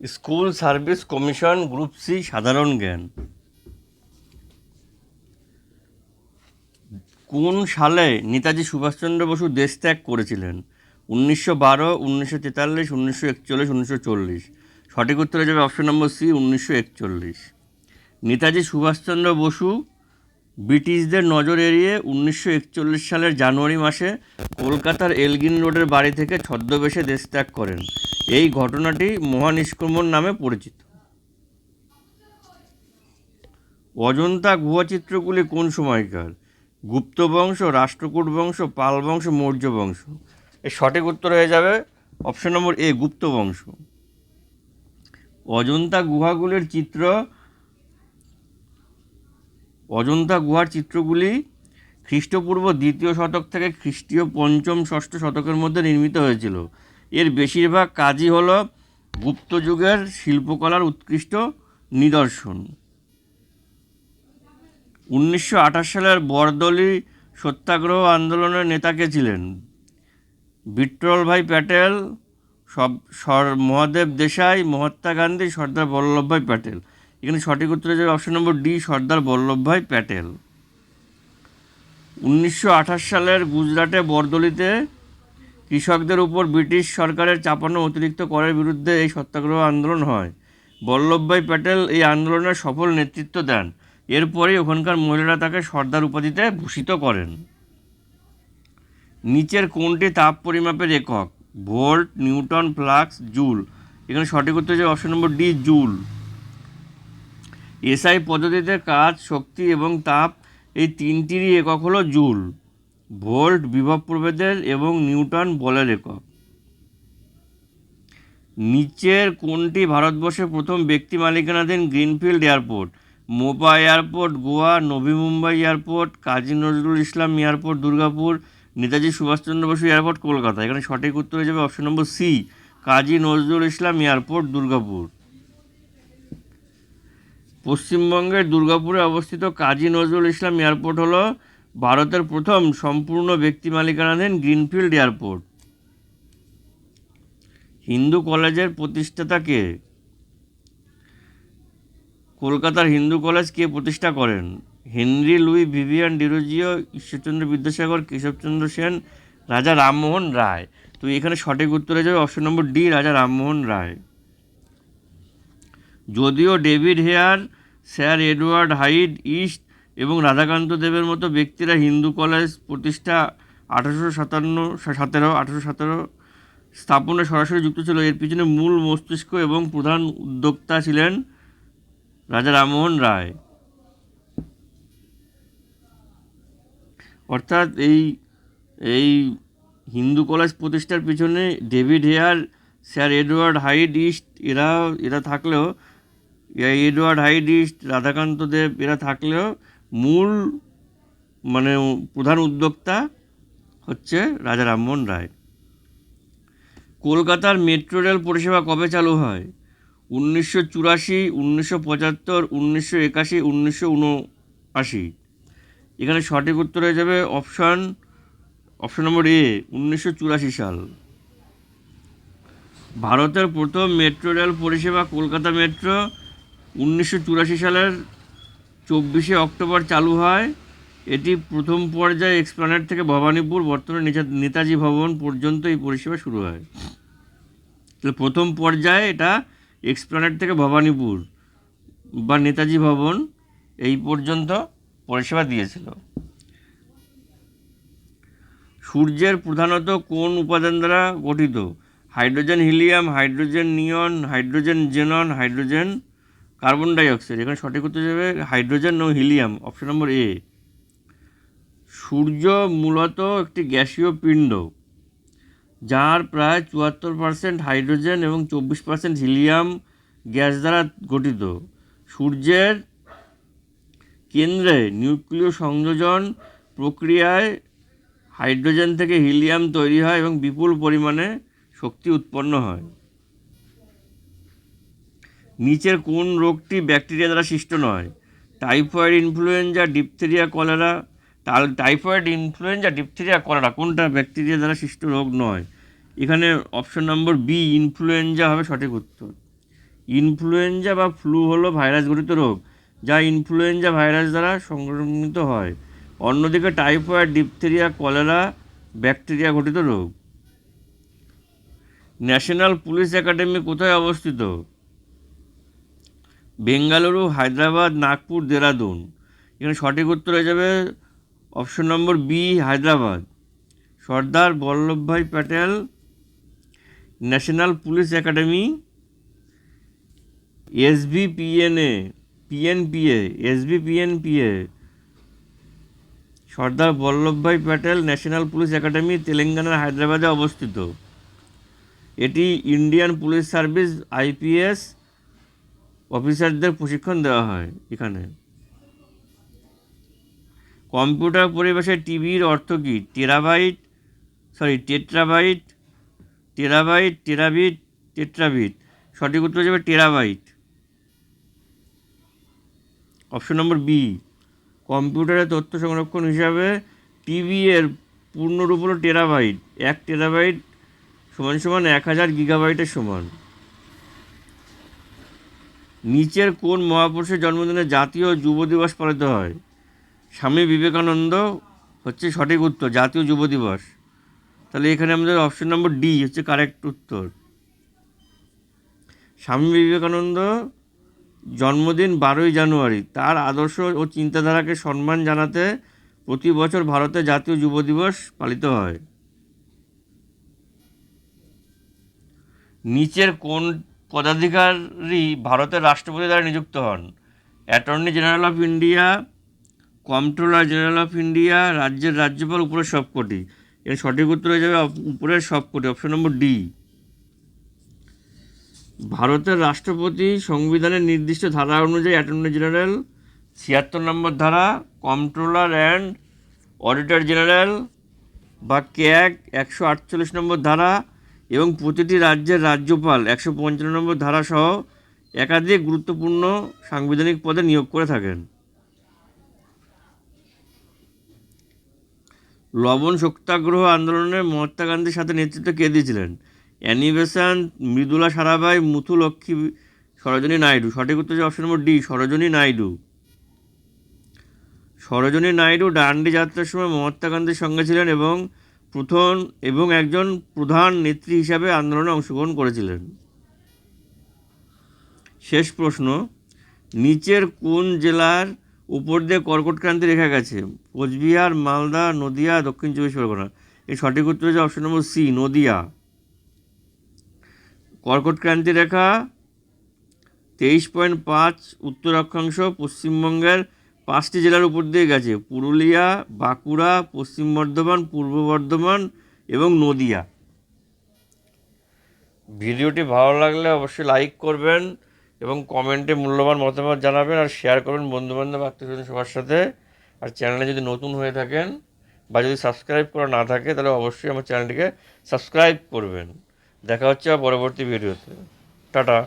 School service commission group C, সাধারণ জ্ঞান। কোন সালে নেতাজি সুভাষচন্দ্র বসু দেশ ত্যাগ করেছিলেন? উনিশশো বারো, উনিশশো তেতাল্লিশ, উনিশশো একচল্লিশ, উনিশশো চল্লিশ। সঠিক উত্তরে যাবে অপশন নম্বর সি, উনিশশো একচল্লিশ। নেতাজি সুভাষচন্দ্র বসু ব্রিটিশদের নজর এড়িয়ে উনিশশো একচল্লিশ সালের জানুয়ারি মাসে কলকাতার এলগিন রোডের বাড়ি থেকে ছদ্মবেশে দেশ ত্যাগ করেন। এই ঘটনাটি মহানিষ্ক্রমণ নামে পরিচিত। অজন্তা গুহাচিত্রগুলি কোন সময়কার? গুপ্ত বংশ, রাষ্ট্রকূট বংশ, পাল বংশ, মৌর্য বংশ? এর সঠিক উত্তর হয়ে যাবে অপশন নম্বর এ, গুপ্ত বংশ। অজন্তা গুহাগুলির চিত্র অজন্তা গুহার চিত্রগুলি খ্রিস্টপূর্ব দ্বিতীয় শতক থেকে খ্রিস্টীয় পঞ্চম ষষ্ঠ শতকের মধ্যে নির্মিত হয়েছিল। এর বেশিরভাগ কাজই হল গুপ্ত যুগের শিল্পকলার উৎকৃষ্ট নিদর্শন। উনিশশো আঠাশ সালের বরদলি সত্যাগ্রহ আন্দোলনের নেতা কে ছিলেন? বিট্টল ভাই প্যাটেল, সব সর মহাদেব দেশাই, মহাত্মা গান্ধী, সর্দার বল্লভভাই প্যাটেল। এখানে সঠিক উত্তর যাবে option number D Sardar Vallabhbhai Patel. উনিশশো আঠাশ সালের গুজরাটে বরদলিতে কৃষকদের উপর ব্রিটিশ সরকারের চাপানো অতিরিক্ত করের বিরুদ্ধে এই সত্যাগ্রহ আন্দোলন হয়। বল্লভভাই প্যাটেল এই আন্দোলনের সফল নেতৃত্ব দেন। এরপরেই ওখানকার মহিলারা তাকে সর্দার উপাধিতে ভূষিত করেন। নিচের কোনটি তাপ পরিমাপের একক? Volt, newton, flux, joule. এখানে সঠিক উত্তর হচ্ছে option number D joule. SI পদ্ধতিতে কাজ, শক্তি এবং তাপ এই তিনটিরই একক হলো জুল, ভোল্ট, বিভব প্রভেদের এবং নিউটন বলের একক। নিচের কোনটি ভারতবর্ষের প্রথম ব্যক্তি মালিকানাধীন greenfield airport, Mopa airport, Goa Navi Mumbai airport, Kazi Nazrul Islam airport, Durgapur, Netaji Subhashchandra Basu airport, Kolkata. এখানে সঠিক উত্তর হয়ে যাবে option number C, Kazi Nazrul Islam airport, Durgapur. পশ্চিমবঙ্গের দুর্গাপুরে অবস্থিত কাজী নজরুল ইসলাম এয়ারপোর্ট হল ভারতের প্রথম সম্পূর্ণ ব্যক্তি মালিকানাধীন গ্রিনফিল্ড এয়ারপোর্ট। হিন্দু কলেজের প্রতিষ্ঠাতা কে? কলকাতার হিন্দু কলেজ কে প্রতিষ্ঠা করেন? Henry Louis Vivian Derozio, Ishwarchandra Vidyasagar, Keshabchandra Sen, Raja Rammohan Roy. তো এখানে সঠিক উত্তর যাবে অপশন নম্বর ডি, রাজা রামমোহন রায়। যদিও David Hare, sir Edward Hyde East এবং রাধাকান্ত দেবের মতো ব্যক্তিরা হিন্দু কলেজ প্রতিষ্ঠা আঠারোশো সাতান্ন সতেরো, আঠারোশো সতেরো স্থাপনে সরাসরি যুক্ত ছিল। এর পিছনে মূল মস্তিষ্ক এবং প্রধান উদ্যোক্তা ছিলেন রাজা রামমোহন রায়। অর্থাৎ এই এই হিন্দু কলেজ প্রতিষ্ঠার পিছনে David Hare, sir Edward Hyde East এরা এরা থাকলেও Edward Hyde East Radhakanta Deb এরা থাকলেও মূল মানে প্রধান উদ্যোক্তা হচ্ছে রাজা রামমোহন রায়। কলকাতার মেট্রো রেল পরিষেবা কবে চালু হয়? উনিশশো চুরাশি, উনিশশো পঁচাত্তর, উনিশশো একাশি, উনিশশো উনআশি এখানে সঠিক উত্তর হয়ে যাবে অপশান, অপশন নম্বর এ, উনিশশো চুরাশি সাল। ভারতের প্রথম মেট্রো রেল পরিষেবা কলকাতা মেট্রো উনিশশো চুরাশি সালের চব্বিশে অক্টোবর চালু হয়। এটি প্রথম পর্যায়ে এক্সপ্লানেট থেকে ভবানীপুর, বর্তমানে নেতা- নেতাজি ভবন পর্যন্ত এই পরিষেবা শুরু হয়। তাহলে প্রথম পর্যায়ে এটা এক্সপ্লানেট থেকে ভবানীপুর বা নেতাজি ভবন এই পর্যন্ত পরিষেবা দিয়েছিল। সূর্যের প্রধানত কোন উপাদান দ্বারা গঠিত? Hydrogen helium, hydrogen neon, hydrogen xenon, hydrogen carbon dioxide, এখানে সঠিক উত্তর যাবে হাইড্রোজেন ও হিলিয়াম, অপশন নম্বর এ। সূর্য মূলত একটি গ্যাসীয় পিণ্ড, যার প্রায় চুয়াত্তর পার্সেন্ট হাইড্রোজেন এবং চব্বিশ পার্সেন্ট হিলিয়াম গ্যাস দ্বারা গঠিত। সূর্যের কেন্দ্রে নিউক্লিয় সংযোজন প্রক্রিয়ায় হাইড্রোজেন থেকে হিলিয়াম তৈরি হয় এবং বিপুল পরিমাণে শক্তি উৎপন্ন হয়। নিচের কোন রোগটি ব্যাকটেরিয়া দ্বারা সৃষ্ট নয়। Typhoid, influenza, diphtheria, cholera. Typhoid, influenza, diphtheria, cholera কোনটা ব্যাকটেরিয়া দ্বারা সৃষ্ট রোগ নয়? এখানে অপশন নম্বর বি, ইনফ্লুয়েঞ্জা হবে সঠিক উত্তর। ইনফ্লুয়েঞ্জা বা ফ্লু হলো ভাইরাস ঘটিত রোগ, যা ইনফ্লুয়েঞ্জা ভাইরাস দ্বারা সংক্রমিত হয়। অন্যদিকে টাইফয়েড, ডিপথেরিয়া, কলেরা ব্যাকটেরিয়া ঘটিত রোগ। ন্যাশনাল পুলিশ একাডেমি কোথায় অবস্থিত? বেঙ্গালুরু, হায়দ্রাবাদ, নাগপুর, দেরাদুন। এখানে সঠিক উত্তর হয়ে যাবে option number B, Hyderabad. Sardar Vallabhbhai Patel, National Police Academy, SBPNA, PNPA, SBPNPA. Sardar Vallabhbhai Patel, National Police Academy, তেলেঙ্গানার হায়দ্রাবাদে অবস্থিত। এটি ইন্ডিয়ান পুলিশ সার্ভিস, আইপিএস অফিসারদের প্রশিক্ষণ দেওয়া হয় এখানে। কম্পিউটার পরিবেশে টিভির অর্থ কী? Terabyte sorry tetrabyte, terabyte, terabit, tetrabit. সঠিক উত্তর যাবে টেরাবাইট। অপশন নম্বর বি কম্পিউটারে তথ্য সংরক্ষণ হিসাবে টিভি এর পূর্ণরূপ হলো টেরাবাইট। এক টেরাবাইট সমান সমান এক হাজার গিগাবাইটের সমান। নিচের কোন মহাপুরুষের জন্মদিনে জাতীয় যুব দিবস পালিত হয়? স্বামী বিবেকানন্দ হচ্ছে সঠিক উত্তর, জাতীয় যুব দিবস। তাহলে এখানে আমাদের অপশন নম্বর ডি হচ্ছে কারেক্ট উত্তর। স্বামী বিবেকানন্দ জন্মদিন বারোই জানুয়ারি, তার আদর্শ ও চিন্তাধারাকে সম্মান জানাতে প্রতি বছর ভারতে জাতীয় যুব দিবস পালিত হয়। নিচের কোন পদাধিকারী ভারতের রাষ্ট্রপতি দ্বারা নিযুক্ত হন। Attorney general of India controller general of India, রাজ্যের রাজ্যপাল উপরের সবকটি। এর সঠিক উত্তর হয়ে যাবে উপরের সবকটি, অপশন নম্বর ডি। ভারতের রাষ্ট্রপতি সংবিধানের নির্দিষ্ট ধারা অনুযায়ী অ্যাটর্নি জেনারেল, ছিয়াত্তর নম্বর ধারা কন্ট্রোলার অ্যান্ড অডিটর জেনারেল বা ক্যাগ একশো আটচল্লিশ নম্বর ধারা এবং প্রতিটি রাজ্যের রাজ্যপাল একশো পঞ্চান্ন নম্বর ধারা সহ একাধিক গুরুত্বপূর্ণ সাংবিধানিক পদে নিয়োগ করে থাকেন। লবণ সত্যাগ্রহ আন্দোলনে মহাত্মা গান্ধীর সাথে নেতৃত্ব কে দিয়েছিলেন? অ্যানিবেশন মৃদুলা সারাভাই, মুথু লক্ষ্মী, সরোজিনী নাইডু। সঠিক উত্তর হচ্ছে option number D, Sarojini Naidu. Sarojini Naidu Dandi যাত্রার সময় মহাত্মা গান্ধীর সঙ্গে ছিলেন এবং প্রথম এবং একজন প্রধান নেত্রী হিসাবে আন্দোলনে অংশগ্রহণ করেছিলেন। শেষ প্রশ্ন, নিচের কোন জেলার উপর দিয়ে কর্কটক্রান্তি রেখা গেছে? কোচবিহার, মালদা, নদিয়া, দক্ষিণ চব্বিশ পরগনা। এই সঠিক উত্তর হচ্ছে অপশন নম্বর সি, নদিয়া। কর্কটক্রান্তি রেখা, তেইশ পয়েন্ট পাঁচ উত্তর অক্ষাংশ পশ্চিমবঙ্গের পাঁচটি জেলার উপর দিয়ে গেছে, পুরুলিয়া, বাঁকুড়া, পশ্চিম বর্ধমান, পূর্ব বর্ধমান এবং নদিয়া। ভিডিওটি ভালো লাগলে অবশ্যই লাইক করবেন এবং কমেন্টে মূল্যবান মতামত জানাবেন আর শেয়ার করবেন বন্ধুবান্ধব আত্মীয় সবার সাথে। আর চ্যানেলে যদি নতুন হয়ে থাকেন বা যদি সাবস্ক্রাইব করা না থাকে, তাহলে অবশ্যই আমার চ্যানেলটিকে সাবস্ক্রাইব করবেন। দেখা হচ্ছে পরবর্তী ভিডিওতে। টাটা।